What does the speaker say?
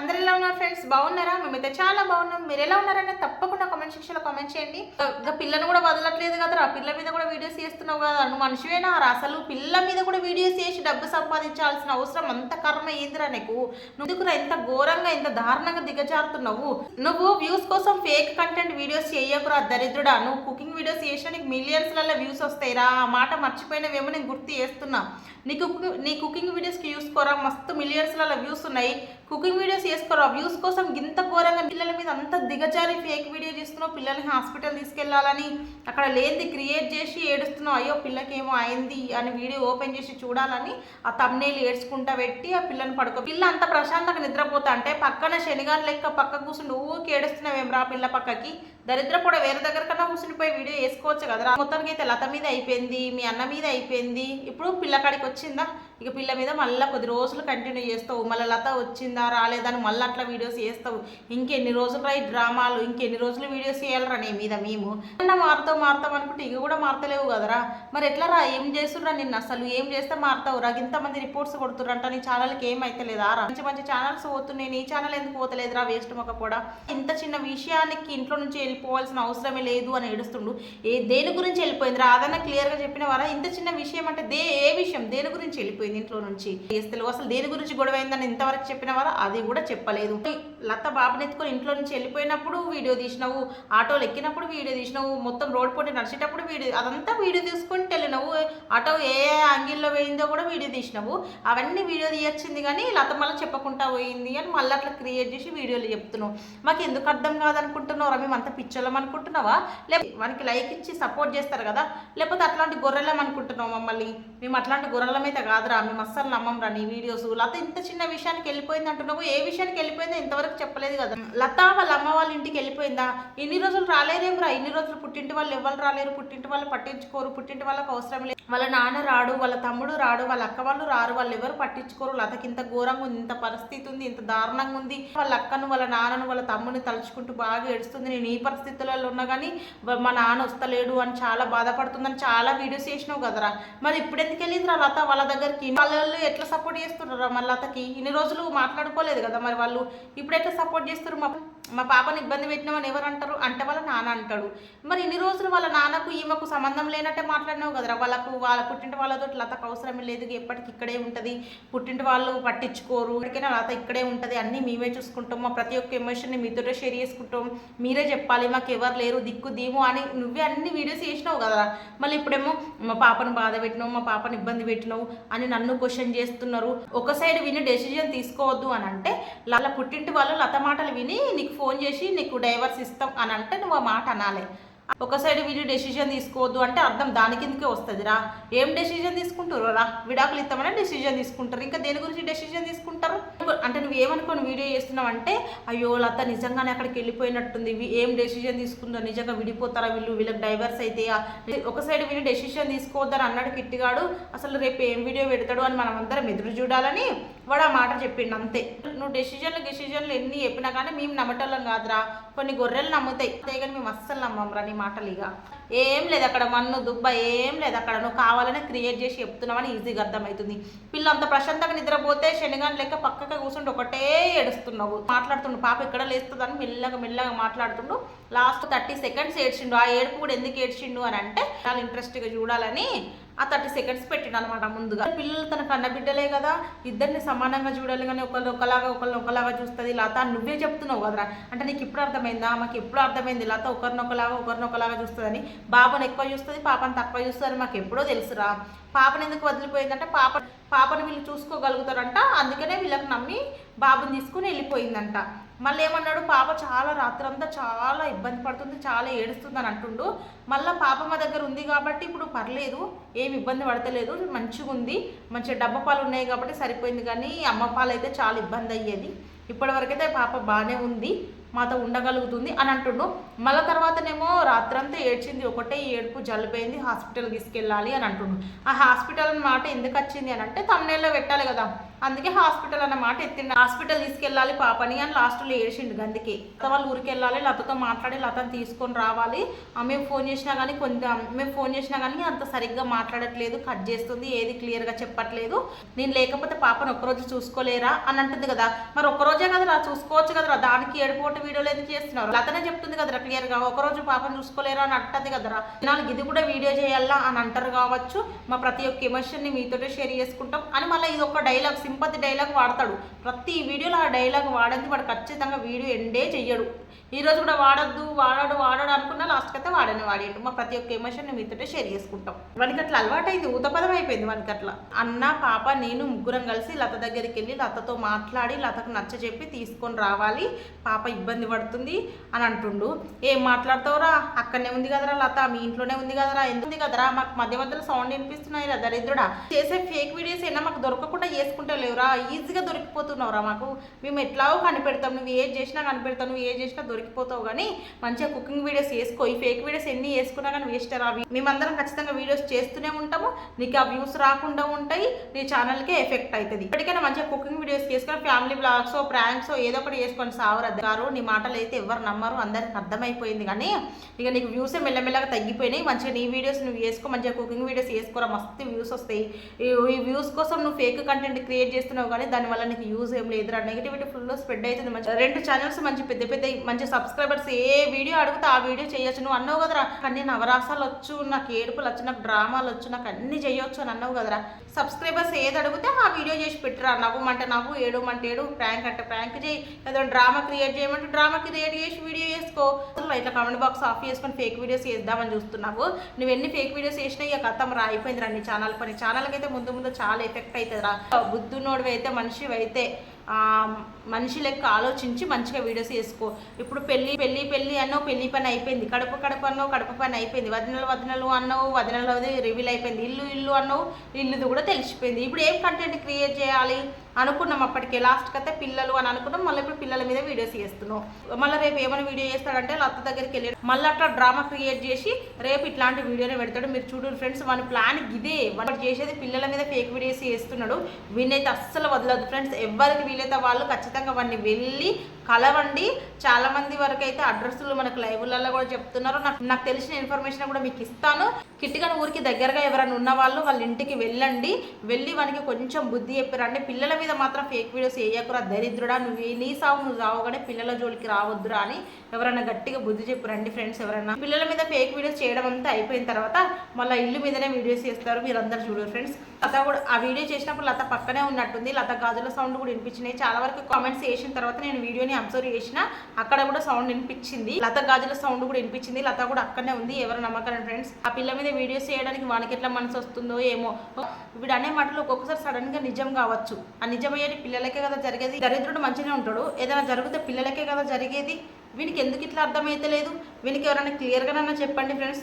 అందరు ఎలా ఉన్నారు ఫ్రెండ్స్ బాగున్నారా? మేమైతే చాలా బాగున్నాం. మీరు ఎలా ఉన్నారని తప్పకుండా కామెంట్ సెక్షన్లో కామెంట్ చేయండి. ఇంకా పిల్లను కూడా వదలట్లేదు కదా ఆ పిల్ల మీద కూడా వీడియోస్ చేస్తున్నావు కదా. నువ్వు మనిషివేనా? రా అసలు పిల్ల మీద కూడా వీడియోస్ చేసి డబ్బు సంపాదించాల్సిన అవసరం అంత కర్మ ఏందిరా నీకు? నువ్వు ఎంత ఘోరంగా ఎంత దారుణంగా దిగజారుతున్నావు? నువ్వు వ్యూస్ కోసం ఫేక్ కంటెంట్ వీడియోస్ చేయకురా దరిద్రుడా. నువ్వు కుకింగ్ వీడియోస్ చేసినా నీకు మిలియన్స్లలో వ్యూస్ వస్తాయిరా ఆ మాట మర్చిపోయినవేమో నేను గుర్తు చేస్తున్నా. నీ నీ కుకింగ్ వీడియోస్కి చూసుకోరా మస్తు మిలియన్స్లలో వ్యూస్ ఉన్నాయి. కుకింగ్ వీడియోస్ చేసుకోరా? వ్యూస్ కోసం ఇంత ఘోరంగా పిల్లల మీద అంత దిగజారి ఫేక్ వీడియో చేస్తున్నావు. పిల్లల్ని హాస్పిటల్ తీసుకెళ్ళాలని అక్కడ లేనిది క్రియేట్ చేసి ఏడుస్తున్నావు. అయ్యో పిల్లకేమో అయింది అని వీడియో ఓపెన్ చేసి చూడాలని ఆ తమ్నేలు ఏడ్చుకుంటా పెట్టి ఆ పిల్లని పడుకో. పిల్ల అంత ప్రశాంతంగా నిద్రపోతా అంటే పక్కన శనిగాన్ లెక్క పక్క కూర్చుండి ఊరికి ఏడుస్తున్నావేం రా పిల్ల పక్కకి? దరిద్ర కూడా వేరే దగ్గర కన్నా కూర్చునిపోయి వీడియో వేసుకోవచ్చు కదరా. మొత్తానికి అయితే లత మీద అయిపోయింది మీ అన్న మీద అయిపోయింది. ఇప్పుడు పిల్లకాడికి వచ్చిందా? ఇక పిల్ల మీద మళ్ళీ కొద్ది రోజులు కంటిన్యూ చేస్తావు. మళ్ళీ లత వచ్చిందా రాలేదని మళ్ళీ అట్లా వీడియోస్ చేస్తావు. ఇంకెన్ని రోజులు రాయి ఈ డ్రామాలు? ఇంకెన్ని రోజులు వీడియోస్ చేయాలరా నీ మీద మేము? అన్న మారుతావు మారుతాం అనుకుంటే ఇక కూడా మారతలేవు కదరా. మరి ఎట్లా రా ఏం చేస్తుర్రా నిన్ను అసలు? ఏం చేస్తే మారుతావు రా ఇంతమంది రిపోర్ట్స్ కొడుతుర్రంట. నీ ఛానల్కి ఏం రా? మంచి మంచి ఛానల్స్ పోతున్నాయి. నీ ఛానల్ ఎందుకు పోతలేదురా? వేస్ట్ మొక్క కూడా ఇంత చిన్న విషయానికి ఇంట్లో నుంచి వెళ్ళిపోవాల్సిన అవసరమే లేదు అని ఏడుస్తుండు. ఏ దేని గురించి వెళ్ళిపోయింది రా అదన్నా క్లియర్గా చెప్పిన వారా ఇంత చిన్న విషయం అంటే దే ఏ విషయం? దేని గురించి వెళ్ళిపోయింది? ఇంట్లో నుంచి. తెలుగు అసలు దేని గురించి గొడవ అయిందని ఇంతవరకు చెప్పిన వారా అది కూడా చెప్పలేదు. లత బాబుని ఎత్తుకొని ఇంట్లో నుంచి వెళ్ళిపోయినప్పుడు వీడియో తీసినావు ఆటోలు ఎక్కినప్పుడు వీడియో తీసినావు మొత్తం రోడ్ పోటీ నడిచేటప్పుడు వీడియో అదంతా వీడియో తీసుకొని వెళ్ళినావు. ఆటో ఏ యాంగిల్లో పోయిందో కూడా వీడియో తీసినావు. అవన్నీ వీడియో తీయొచ్చింది కానీ లత మళ్ళీ చెప్పకుండా పోయింది అని మళ్ళీ అట్లా క్రియేట్ చేసి వీడియోలు చెప్తున్నావు. మాకు ఎందుకు అర్థం కాదనుకుంటున్నావు మేము అంత పిచ్చోళ్ళం అనుకుంటున్నావా? లేకపోతే మనకి లైక్ ఇచ్చి సపోర్ట్ చేస్తారు కదా? లేకపోతే అట్లాంటి గొర్రెలం అనుకుంటున్నావు మమ్మల్ని? మేము అట్లాంటి గుర్రలమైతే కాదురా మేము అస్సలు నమ్మం రా నీ వీడియోస్. లత ఇంత చిన్న విషయానికి వెళ్ళిపోయింది అంటున్నావు ఏ విషయానికి వెళ్ళిపోయిందో ఇంతవరకు చెప్పలేదు కదా. లత వాళ్ళ అమ్మ వాళ్ళ ఇంటికి వెళ్ళిపోయిందా? ఇన్ని రోజులు రాలేరేం రా ఇన్ని రోజులు పుట్టింటి వాళ్ళు ఎవరు రాలేరు పుట్టింటి వాళ్ళు పట్టించుకోరు పుట్టింటి వాళ్ళకి అవసరం లేదు. వాళ్ళ నాన్న రాడు వాళ్ళ తమ్ముడు రాడు వాళ్ళ అక్క వాళ్ళు రారు వాళ్ళు ఎవరు పట్టించుకోరు. లతకి ఇంత ఘోరంగా ఉంది ఇంత పరిస్థితి ఉంది ఇంత దారుణంగా ఉంది. వాళ్ళ అక్కను వాళ్ళ నాన్నను వాళ్ళ తమ్ముని తలుచుకుంటూ బాగా ఏడుస్తుంది. నేను ఈ పరిస్థితులలో ఉన్నా కానీ మా నాన్న వస్తలేడు అని చాలా బాధపడుతుందని చాలా వీడియోస్ చేసినావు కదరా. మరి ఇప్పుడే ఎందుకు వెళ్ళిందిరా లత వాళ్ళ దగ్గరికి. వాళ్ళు ఎట్లా సపోర్ట్ చేస్తున్నారా మరి లతకి? ఇన్ని రోజులు మాట్లాడుకోలేదు కదా మరి వాళ్ళు. ఇప్పుడు ఎట్లా సపోర్ట్ చేస్తారు మా మా పాపని ఇబ్బంది పెట్టినామని ఎవరు అంటారు? అంటే వాళ్ళ నాన్న అంటాడు. మరి ఇన్ని రోజులు వాళ్ళ నాన్నకు ఈమెకు సంబంధం లేనట్టే మాట్లాడినావు కదరా? వాళ్ళకు వాళ్ళ పుట్టింటి వాళ్ళతో లతకు అవసరం లేదు. ఎప్పటికి ఇక్కడే ఉంటుంది. పుట్టింటి వాళ్ళు పట్టించుకోరు. ఎక్కడికైనా లత ఇక్కడే ఉంటుంది అన్నీ మేమే చూసుకుంటాం. మా ప్రతి ఒక్క ఎమోషన్ని మీతోటే షేర్ చేసుకుంటాం. మీరే చెప్పాలి. మాకు ఎవరు లేరు. దిక్కు దీము అని నువ్వే అన్ని వీడియోస్ చేసినావు కదరా? మళ్ళీ ఇప్పుడేమో మా పాపను బాధ పెట్టినావు. మా పాప పాపను ఇబ్బంది పెట్టినావు అని నన్ను క్వశ్చన్ చేస్తున్నారు. ఒక సైడ్ విని డెసిజన్ తీసుకోవద్దు అని అంటే వాళ్ళ పుట్టింటి వాళ్ళు లత మాటలు విని నీకు ఫోన్ చేసి నీకు డైవర్స్ ఇస్తాం అని అంటే నువ్వు ఆ మాట అనాలి. ఒక సైడ్ వీళ్ళు డెసిజన్ తీసుకోవద్దు అంటే అర్థం దాని కిందకే వస్తుందిరా ఏం డెసిజన్ తీసుకుంటారు రా? విడాకులు ఇస్తామని డెసిజన్ తీసుకుంటారు. ఇంకా దేని గురించి డెసిజన్ తీసుకుంటారు? అంటే నువ్వు ఏమనుకోని వీడియో చేస్తున్నావు అంటే అయ్యో లత నిజంగానే అక్కడికి వెళ్ళిపోయినట్టుంది. ఏం డెసిజన్ తీసుకుందో నిజంగా విడిపోతారా వీళ్ళు? వీళ్ళకి డైవర్స్ అయితే ఒక సైడ్ వీళ్ళు డెసిజన్ తీసుకోవద్దని అన్నాడు కిట్టిగాడు. అసలు రేపు ఏం వీడియో పెడతాడు అని మనం అందరం ఎదురు చూడాలని వాడు ఆ మాట చెప్పిండు అంతే. నువ్వు డెసిజన్లు డెసిజన్లు ఎన్ని చెప్పినా కానీ మేము నమ్మటోళ్ళం కాదురా. కొన్ని గొర్రెలు నమ్ముతాయి. అంతే కానీ మేము అస్సలు నమ్మం రా నీ మాటలు ఇక. ఏం లేదు అక్కడ మన్ను దుబ్బ ఏం లేదు అక్కడ. నువ్వు కావాలనే క్రియేట్ చేసి చెప్తున్నావని ఈజీగా అర్థమవుతుంది. పిల్ల అంత ప్రశాంతంగా నిద్రపోతే శనిగాని లెక్క పక్కగా కూర్చుంటే ఒకటే ఏడుస్తున్నావు. మాట్లాడుతుండు పాప ఎక్కడ లేస్తుందని మెల్లగా మెల్లగా మాట్లాడుతుండు. లాస్ట్ థర్టీ సెకండ్స్ ఏడ్చిండు. ఆ ఏడుపు కూడా ఎందుకు ఏడ్చిండు అని అంటే చాలా ఇంట్రెస్ట్గా చూడాలని ఆ థర్టీ సెకండ్స్ పెట్టిండు అనమాట ముందుగా. పిల్లలు తన కన్న బిడ్డలే కదా ఇద్దరిని సమానంగా చూడాలి కానీ ఒకళ్ళు ఒకలాగా ఒకళ్ళని ఒకలాగా చూస్తుంది. లత నువ్వే చెప్తున్నావు కదరా. అంటే నీకు ఇప్పుడు అర్థమైందా? మాకు ఎప్పుడు అర్థమైంది? లత ఒకరినొకలాగా ఒకరినొకలాగా చూస్తుందని. బాబుని ఎక్కువ చూస్తుంది పాపని తక్కువ చూస్తుంది మాకు ఎప్పుడో తెలుసురా. పాపని ఎందుకు వదిలిపోయిందంటే పాప పాపని వీళ్ళు చూసుకోగలుగుతారంట. అందుకనే వీళ్ళకి నమ్మి బాబుని తీసుకుని వెళ్ళిపోయిందంట. మళ్ళీ ఏమన్నాడు? పాప చాలా రాత్రంతా చాలా ఇబ్బంది పడుతుంది చాలా ఏడుస్తుంది అని అంటుండు. మళ్ళీ పాప మా దగ్గర ఉంది కాబట్టి ఇప్పుడు పర్లేదు ఏమి ఇబ్బంది పడతలేదు మంచిగా ఉంది మంచిగా డబ్బ పాలు ఉన్నాయి కాబట్టి సరిపోయింది కానీ అమ్మ పాలు అయితే చాలా ఇబ్బంది అయ్యేది. ఇప్పటివరకైతే పాప బాగానే ఉంది మాతో ఉండగలుగుతుంది అని అంటుండు. మళ్ళీ తర్వాతనేమో రాత్రంతా ఏడ్చింది ఒకటే ఏడుపు జలిపోయింది హాస్పిటల్ తీసుకెళ్ళాలి అని అంటుండు. ఆ హాస్పిటల్ మాట ఎందుకు వచ్చింది అని అంటే తమ్నేల్లో పెట్టాలి కదా. అందుకే హాస్పిటల్ అన్నమాట ఎత్తిండు. హాస్పిటల్ తీసుకెళ్ళాలి పాపని అని లాస్ట్లో ఏడ్చిండు అందుకే వాళ్ళు వాళ్ళ ఊరికి వెళ్ళాలి లతతో మాట్లాడి లతను తీసుకొని రావాలి. మేము ఫోన్ చేసినా కానీ కొంచెం మేము ఫోన్ చేసినా కానీ అంత సరిగ్గా మాట్లాడట్లేదు కట్ చేస్తుంది ఏది క్లియర్గా చెప్పట్లేదు. నేను లేకపోతే పాపను ఒక్కరోజు చూసుకోలేరా అని అంటుంది కదా. మరి ఒక్కరోజే కదరా చూసుకోవచ్చు కదరా దానికి ఏడుపోటు వీడియోలు ఎందుకు చేస్తున్నారు? లతనే చెప్తుంది కదరా క్లియర్గా ఒకరోజు పాపను చూసుకోలేరా అని అంటది కదరా నాలుగు ఇది కూడా వీడియో చేయాలా అని అంటారు కావచ్చు. మా ప్రతి ఒక్క ఎమోషన్ని మీతోటే షేర్ చేసుకుంటాం అని మళ్ళీ ఇది ఒక డైలాగ్ సింపతి డైలాగ్ వాడతాడు. ప్రతి వీడియోలో ఆ డైలాగ్ వాడంది వాడు ఖచ్చితంగా వీడియో ఎండే చెయ్యడు. ఈ రోజు కూడా వాడద్దు వాడాడు వాడాడు అనుకున్నా లాస్ట్కి అయితే వాడని వాడేడు మా ప్రతి ఒక్క ఎమోషన్ మీతోటే షేర్ చేసుకుంటాం. వానికి అట్లా అలవాటైంది ఊతపదం అయిపోయింది వానికి అట్లా. అన్న పాప నేను ముగ్గురం కలిసి లత దగ్గరికి వెళ్ళి లతతో మాట్లాడి లతకు నచ్చ చెప్పి తీసుకొని రావాలి. పాప ఇబ్బంది పడుతుంది అని అంటుండు. ఏం మాట్లాడతావురా? అక్కడనే ఉంది కదరా లత మీ ఇంట్లోనే ఉంది కదరా? ఎందుకు కదరా? మాకు మధ్య మధ్యలో సౌండ్ వినిపిస్తున్నాయి రా దరిద్రుడా. చేసే ఫేక్ వీడియోస్ అయినా మాకు దొరకకుండా చేసుకుంటే లేవురా ఈజీగా దొరికిపోతున్నావురా మాకు. మేము ఎట్లాగో కనిపెడతాం. నువ్వు ఏది చేసినా కనిపెడతావు. నువ్వు ఏది చేసినా దొరికిపోతావు కానీ మంచిగా కుకింగ్ వీడియోస్ వేసుకో ఈ ఫేక్ వీడియోస్ ఎన్ని వేసుకున్నా కానీ వేస్ట్ రావి. మేమందరం ఖచ్చితంగా వీడియోస్ చేస్తూనే ఉంటాము. నీకు ఆ వ్యూస్ రాకుండా ఉంటాయి. నీ ఛానల్కే ఎఫెక్ట్ అవుతుంది ఇప్పటికైనా మంచిగా కుకింగ్ వీడియోస్ చేసుకొని ఫ్యామిలీ బ్లాగ్స్ ప్రాంక్స్ ఏదో ఒకటి చేసుకొని సావరద్దారు నీ మాటలు అయితే ఎవరు నమ్మరు. అందరికి అర్థమైపోయింది కానీ ఇక నీకు వ్యూస్ మెల్లమెల్లగా తగ్గిపోయినాయి. మంచిగా నీ వీడియోస్ నువ్వు వేసుకో మంచిగా కుకింగ్ వీడియోస్ వేసుకోరా మస్తు వ్యూస్ వస్తాయి. ఈ- ఈ వ్యూస్ కోసం నువ్వు ఫేక్ కంటెంట్ క్రియేట్ చేస్తున్నావు కానీ దానివల్ల నీకు యూజ్ ఏం లేదురా. నెగిటివిటీ ఫుల్ స్ప్రెడ్ అవుతుంది. మంచి రెండు ఛానల్స్ మంచి పెద్ద పెద్ద మంచి సబ్స్క్రైబర్స్ ఏ వీడియో అడిగితే ఆ వీడియో చేయొచ్చు. నువ్వు అన్నావు కదరా అన్ని నవరాసాలు వచ్చు నాకు ఏడుపులు వచ్చు నాకు డ్రామాలు వచ్చు నాకు అన్ని చేయొచ్చు అని అన్నావు కదరా. సబ్స్క్రైబర్స్ ఏది అడిగితే ఆ వీడియో చేసి పెట్టరా. నవ్వమంటే నవ్వు ఏడుమంటే ఏడు ప్రాంక్ అంటే ప్రాంక్ చేయి. ఏదో డ్రామా క్రియేట్ చేయమంటే డ్రామా క్రియేట్ చేసి వీడియో చేసుకో. ఇట్లా కామెంట్ బాక్స్ ఆఫ్ చేసుకొని ఫేక్ వీడియోస్ చేద్దామని చూస్తున్నావు. నువ్వు ఎన్ని ఫేక్ వీడియోస్ చేసినా ఇక కథం రా అయిపోయింది రా నీ ఛానల్ పని. ఛానల్కి అయితే ముందు ముందు చాలా ఎఫెక్ట్ అవుతుంది రా బుద్ధునోడివి అయితే అయితే మనిషి లెక్క ఆలోచించి మంచిగా వీడియోస్ చేసుకో. ఇప్పుడు పెళ్ళి పెళ్ళి పెళ్ళి అన్నావు పెళ్ళి పని అయిపోయింది. కడుపు కడప అన్నావు కడప పని అయిపోయింది. వదినలు వదినలు అన్నావు వదనలు రివీల్ అయిపోయింది. ఇల్లు ఇల్లు అన్నావు ఇల్లుది కూడా తెలిసిపోయింది. ఇప్పుడు ఏం కంటెంట్ క్రియేట్ చేయాలి? అనుకున్నాం అప్పటికే. లాస్ట్కి అయితే పిల్లలు అని అనుకున్నాం. మళ్ళీ ఇప్పుడు పిల్లల మీద వీడియోస్ చేస్తున్నాం. మళ్ళీ రేపు ఏమైనా వీడియో చేస్తాడంటే లత్త దగ్గరికి వెళ్ళి మళ్ళీ అట్లా డ్రామా క్రియేట్ చేసి రేపు ఇట్లాంటి వీడియోనే పెడతాడు. మీరు చూడండి ఫ్రెండ్స్ మన ప్లాన్ ఇదే. వాడు చేసేది పిల్లల మీద ఫేక్ వీడియోస్ చేస్తున్నాడు. వీణైతే అస్సలు వదలదు ఫ్రెండ్స్ ఎవరికి వీలైతే వాళ్ళు ఖచ్చితంగా వాడిని వెళ్ళి కలవండి. చాలా మంది వరకు అయితే అడ్రస్లు మనకు లైవ్లలో కూడా చెప్తున్నారు. నాకు నాకు తెలిసిన ఇన్ఫర్మేషన్ కూడా మీకు ఇస్తాను. కిట్టిగన్ ఊరికి దగ్గరగా ఎవరైనా ఉన్న వాళ్ళు వాళ్ళ ఇంటికి వెళ్ళండి. వెళ్ళి వానికి కొంచెం బుద్ధి చెప్పిరండి పిల్లల మీద మాత్రం ఫేక్ వీడియోస్ వేయకురా దరిద్రుడా నువ్వు నీ సావు నువ్వు సావుగానే పిల్లల జోలికి రావద్దురా అని ఎవరైనా గట్టిగా బుద్ధి చెప్పిరండి ఫ్రెండ్స్ ఎవరైనా. పిల్లల మీద ఫేక్ వీడియోస్ చేయడం అంతా అయిపోయిన తర్వాత మళ్ళీ ఇల్లు మీదనే వీడియోస్ చేస్తారు మీరందరూ చూడరు ఫ్రెండ్స్ లత కూడా ఆ వీడియో చేసినప్పుడు లత పక్కనే ఉన్నట్టుంది లత గాజుల సౌండ్ కూడా వినిపించినాయి. చాలా వరకు కామెంట్స్ చేసిన తర్వాత నేను వీడియోని అబ్జర్వ్ చేసిన అక్కడ కూడా సౌండ్ వినిపించింది. లత గాజుల సౌండ్ కూడా వినిపించింది లత కూడా అక్కడనే ఉంది ఎవరు నమ్మకం ఫ్రెండ్స్ ఆ పిల్ల మీద వీడియోస్ చేయడానికి వానికి ఎట్లా మనసు వస్తుందో ఏమో. వీడు అనే మాటలు ఒక్కొక్కసారి సడన్గా నిజం కావచ్చు అని నిజమయ్యేది పిల్లలకే కదా జరిగేది? దరిద్రుడు మంచిగా ఉంటాడు. ఏదైనా జరిగితే పిల్లలకే కదా జరిగేది? వీనికి ఎందుకు ఇట్లా అర్థమైతే లేదు? వీనికి ఎవరైనా క్లియర్గానైనా చెప్పండి ఫ్రెండ్స్